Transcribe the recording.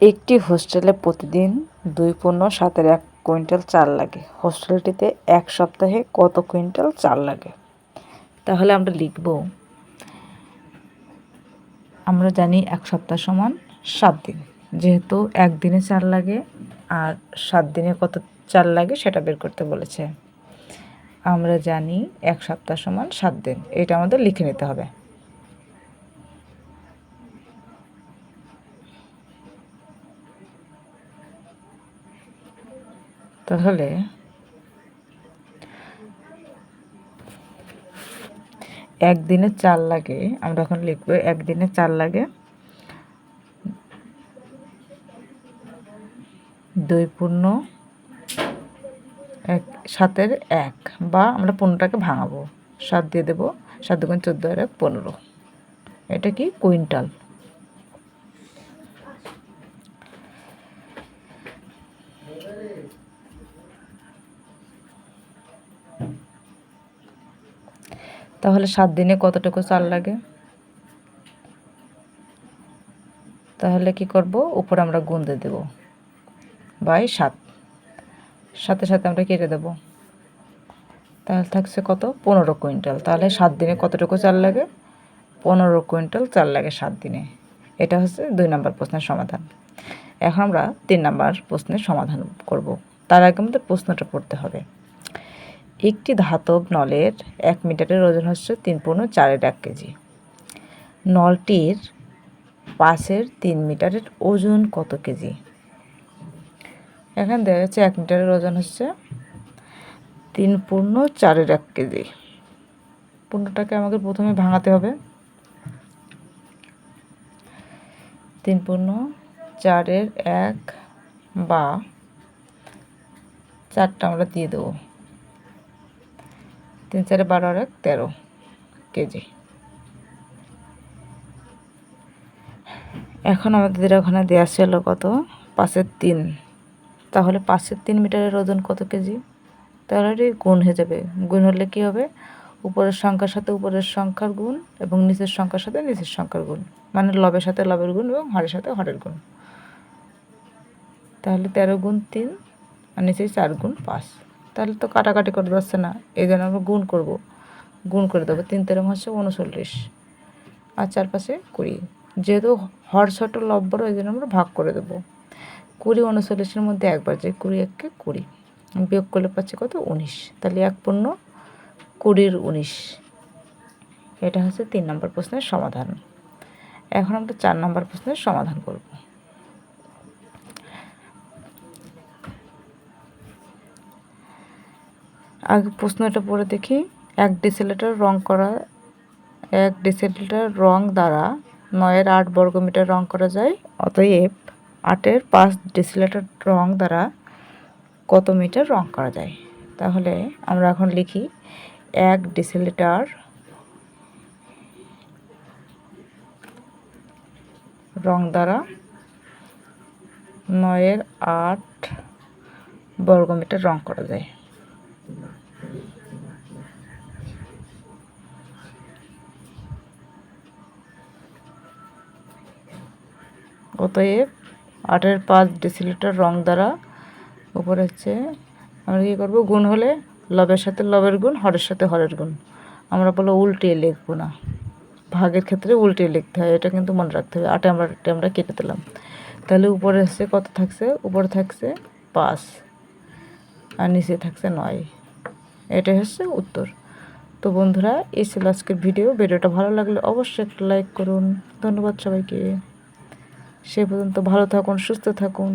একটি হোস্টেলে প্রতিদিন দুই পণ্য সাতের এক কুইন্টাল চাল লাগে। হোস্টেলটিতে এক সপ্তাহে কত কুইন্টাল চাল লাগে? তাহলে আমরা লিখব, আমরা জানি এক সপ্তাহ সমান সাত দিন। যেহেতু একদিনে চাল লাগে আর সাত দিনে কত চাল লাগে সেটা বের করতে বলেছে। আমরা জানি এক সপ্তাহ সমান সাত দিন। এটা আমাদের লিখে নিতে হবে। তাহলে একদিনে চাল লাগে, আমরা এখন লিখব একদিনে চাল লাগে দুই পূর্ণ এক, সাতের এক, বা আমরা পনেরোটাকে ভাঙাবো। সাত দিয়ে দেবো, সাত দুগুণ চোদ্দ আর এক পনেরো। এটা কি? কুইন্টাল। তাহলে সাত দিনে কতটুকু চাল লাগে? তাহলে কি করব? উপরে আমরা গুণ দিয়ে দেবো। বাই সাত। সাথে সাথে আমরা কেটে দেবো। তাহলে থাকছে কত? পনেরো কুইন্টাল। তাহলে সাত দিনে কতটুকু চাল লাগে? পনেরো কুইন্টাল চাল লাগে সাত দিনে। এটা হচ্ছে দুই নম্বর প্রশ্নের সমাধান। এখন আমরা তিন নম্বর প্রশ্নের সমাধান করব। তার আগে আমাদের প্রশ্নটা পড়তে হবে। একটি ধাতব নলের এক মিটারের ওজন হচ্ছে তিন পূর্ণ চারের এক কেজি। নলটির পাশের তিন মিটারের ওজন কত কেজি? এখানে দেখা যাচ্ছে এক মিটারের ওজন হচ্ছে তিন পূর্ণ চারের এক কেজি। পূর্ণটাকে আমাকে প্রথমে ভাঙাতে হবে। তিন পূর্ণ চারের এক বা চারটা আমরা দিয়ে দেবো। তিন চারে বারো আর এক তেরো কেজি। এখন আমাদের ওখানে দেওয়া ছিল কত? পাঁচের তিন। তাহলে পাঁচের তিন মিটারের ওজন কত কেজি? তাহলে এটি গুণ হয়ে যাবে। গুণ হলে কী হবে? উপরের সংখ্যার সাথে উপরের সংখ্যার গুণ এবং নিচের সংখ্যার সাথে নিচের সংখ্যার গুণ। মানে লবের সাথে লবের গুণ এবং হরের সাথে হরের গুণ। তাহলে তেরো গুণ তিন আর নিচে চার গুণ পাঁচ। তাহলে তো কাটাকাটি করে যাচ্ছে না। এই জন্য আমরা গুণ করব। গুণ করে দেবো। তিন তেরো হচ্ছে উনচল্লিশ। আর চারপাশে কুড়ি। যেহেতু হর ছোট লব বড় ওই জন্য আমরা ভাগ করে দেবো। কুড়ি উনচল্লিশের মধ্যে একবার যে কুড়ি এককে কুড়ি। বিয়োগ করলে পাচ্ছে কত? উনিশ। তাহলে এক পূর্ণ কুড়ির উনিশ। এটা হচ্ছে তিন নম্বর প্রশ্নের সমাধান। এখন আমরা চার নম্বর প্রশ্নের সমাধান করব। আগে প্রশ্নটা পড়ে দেখি। এক ডিসিলিটার রং করা, এক ডিসিলিটার রং দ্বারা নয়ের আট বর্গমিটার রং করা যায়। অতএব আটের পাঁচ ডিসিলিটার রং দ্বারা কত মিটার রং করা যায়? তাহলে আমরা এখন লিখি, এক ডিসিলিটার রং দ্বারা নয়ের আট বর্গমিটার রং করা যায়। অতএব আটের পাঁচ ডিসিলিটার রং দ্বারা উপরে হচ্ছে আমরা কী করব? গুণ হলে লবের সাথে লবের গুণ, হরের সাথে হরের গুণ। আমরা বলো উল্টে লিখব না। ভাগের ক্ষেত্রে উল্টে লিখতে হয়, এটা কিন্তু মনে রাখতে হবে। আটে আমরা আমরা কেটে দিলাম। তাহলে উপরে হচ্ছে কত থাকছে? উপরে থাকছে পাঁচ। আর নিচে থাকছে নয়। এটাই হচ্ছে উত্তর। তো বন্ধুরা, এই ছিল আজকের ভিডিও। ভিডিওটা ভালো লাগলে অবশ্যই একটা লাইক করুন। ধন্যবাদ সবাইকে। সে পর্যন্ত ভালো থাকুন সুস্থ থাকুন।